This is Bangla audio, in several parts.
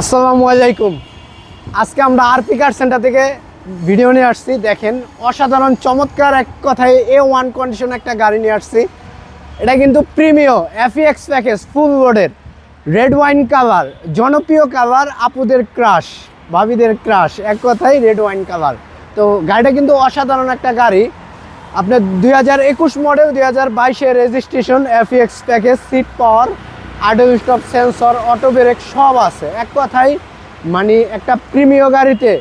আসসালামু আলাইকুম। আজকে আমরা আরপি কার সেন্টার থেকে ভিডিও নিয়ে আসছি। দেখেন, অসাধারণ, চমৎকার এক কথায় এ ওয়ান কন্ডিশন একটা গাড়ি নিয়ে আসছি। এটা কিন্তু প্রিমিয় এফিএক্স প্যাকেজ ফুল রোডের রেড ওয়াইন কালার জনপ্রিয় কালার আপুদের ক্রাশ ভাবিদের ক্রাশ এক কথায় রেড ওয়াইন কালার তো গাড়িটা কিন্তু অসাধারণ একটা গাড়ি। আপনার দুই হাজার একুশ মডেল দুই হাজার বাইশের registration FX package seat power auto stop sensor, auto brake সব আছে। এক কথায় মানে একটা প্রিমিয় গাড়িতে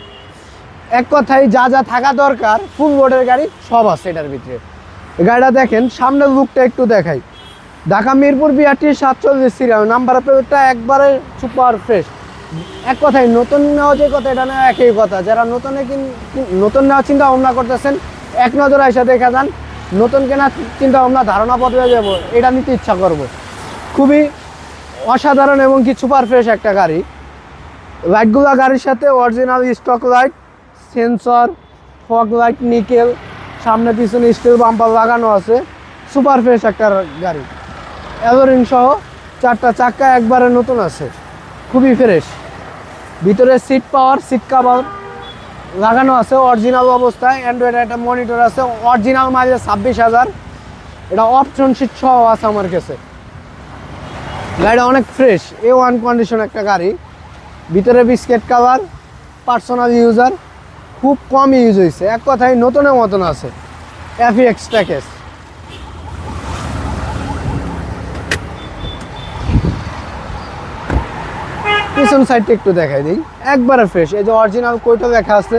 এক কথায় যা যা থাকা দরকার ফুল রোডের গাড়ি সব আছে এটার ভিতরে। গাড়িটা দেখেন, সামনের লুকটা একটু দেখাই। ঢাকা মিরপুর বিআরটি সাতচল্লিশ সিরিয়াল নাম্বার প্লেটটা একবারে সুপার ফ্রেশ এক কথায়, নতুন নেওয়া যে কথা, এটা নেওয়া একই কথা। যারা নতুনে কিন- কিন- নতুন নেওয়ার চিন্তা ভাবনা করতেছেন, এক নজরে এসে দেখা যান। নতুন কেনার চিন্তা ভাবনা, ধারণা বদলে যাব, এটা নিতে ইচ্ছা করব। খুবই অসাধারণ এবং কি সুপার ফ্রেশ একটা গাড়ি। লাইটগুলো গাড়ির সাথে original stock light sensor fog light nickel সামনে পিছনে স্টিল বাম্পার লাগানো আছে। সুপার ফ্রেশ একটা গাড়ি। অ্যালোরিং সহ চারটা চাক্কা একবারে নতুন আছে। খুবই ফ্রেশ ভিতরে সিট পাওয়ার সিট কাভার লাগানো আছে অরিজিনাল অবস্থায়। অ্যান্ড্রয়েড একটা মনিটর আছে অরিজিনাল মাইলেজ ছাব্বিশ হাজার। এটা অপশন সিট সহ আছে আমার কাছে। গাড়িটা অনেক ফ্রেশ এ ওয়ান কন্ডিশন একটা গাড়ি। ভিতরে বিস্কেট কাভার পার্সোনাল ইউজার খুব কম ইউজ হয়েছে এক কথায় নতুনের মতন আছে। এফিএক্স প্যাকেজ পিছন সাইডটা একটু দেখাই দিই। একবারে ফ্রেশ এই যে অরিজিনাল কইটা লেখা আছে।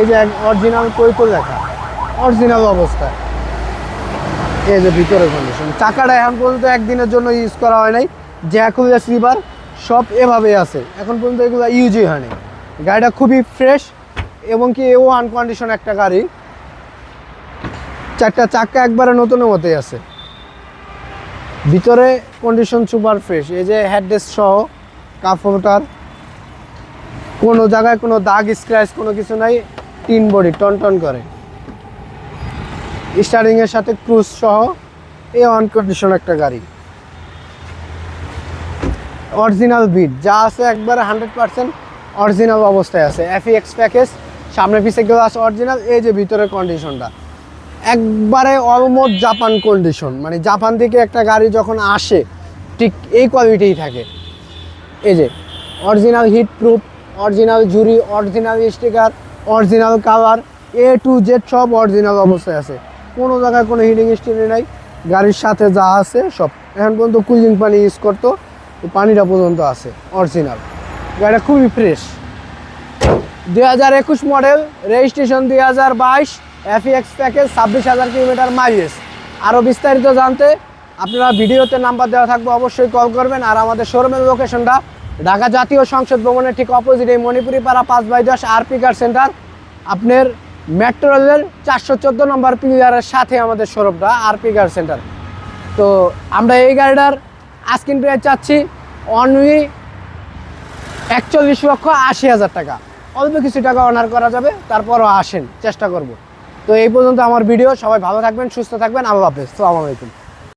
এই যে অরিজিনাল কইটো লেখা। অরিজিনাল অবস্থায়। এই যে ভিতরে কন্ডিশন চাকাটা এখন পর্যন্ত একদিনের জন্য ইউজ করা হয় নাই। জ্যাকুলা স্লিপার সব এভাবেই আছে। এখন পর্যন্ত এগুলো ইউজই হয়নি গাড়িটা খুবই ফ্রেশ এবং কি এও আনকন্ডিশন একটা গাড়ি। চারটা চাক্কা একবারে নতুনের মতোই আছে। ভিতরে কন্ডিশন সুপার ফ্রেশ এই যে হেডরেস্ট সহ কাপড়টার কোনো জায়গায় কোনো দাগ স্ক্র্যাচ কোনো কিছু নাই। তিন বডি টন টন করে। স্টারিং এর সাথে ক্রুজ সহ এই অন কন্ডিশন একটা গাড়ি। অরিজিনাল বিট যা আছে একবারে হান্ড্রেড পার্সেন্ট অরিজিনাল অবস্থায় আছে। এফিএক্স প্যাকেজ সামনে পিছে গ্লাস অরিজিনাল এই যে ভিতরের কন্ডিশনটা একবারে অলমোস্ট জাপান কন্ডিশন মানে জাপান থেকে একটা গাড়ি যখন আসে, ঠিক এই কোয়ালিটিই থাকে। এই যে original heat proof original jury original sticker original colour A to Z সব অরিজিনাল অবস্থায় আছে। কোনো জায়গায় কোনো হিটিং স্টিরি নাই। গাড়ির সাথে যা আছে সব। এখন পর্যন্ত কুলিং পানি ইউজ করতো পানিটা পর্যন্ত আছে অরিজিনাল গাড়িটা খুবই ফ্রেশ দুই হাজার একুশ মডেল রেজিস্ট্রেশন দুই হাজার বাইশ এফিএক্স প্যাকেজ ছাব্বিশ হাজার কিলোমিটার মাইলেজ আরও বিস্তারিত জানতে আপনারা ভিডিওতে নাম্বার দেওয়া থাকবে, অবশ্যই কল করবেন। আর আমাদের শোরুমের লোকেশনটা ঢাকা জাতীয় সংসদ ভবনের ঠিক অপোজিট এই মণিপুরি পাড়া পাঁচ বাই দশ আরপি সেন্টার আপনার মেট্রো রেলের চারশো চোদ্দ নম্বর প্লেয়ারের সাথে আমাদের শোরুমটা আরপি গার্ড সেন্টার তো আমরা এই গাড়িটার আস্কিন প্রাইস চাচ্ছি অনলি একচল্লিশ লক্ষ আশি হাজার টাকা। অল্প কিছু টাকা অনার করা যাবে, তারপরও আসেন, চেষ্টা করব। তো এই পর্যন্ত আমার ভিডিও সবাই ভালো থাকবেন, সুস্থ থাকবেন, আল্লাহ হাফেজ, সালামু আলাইকুম।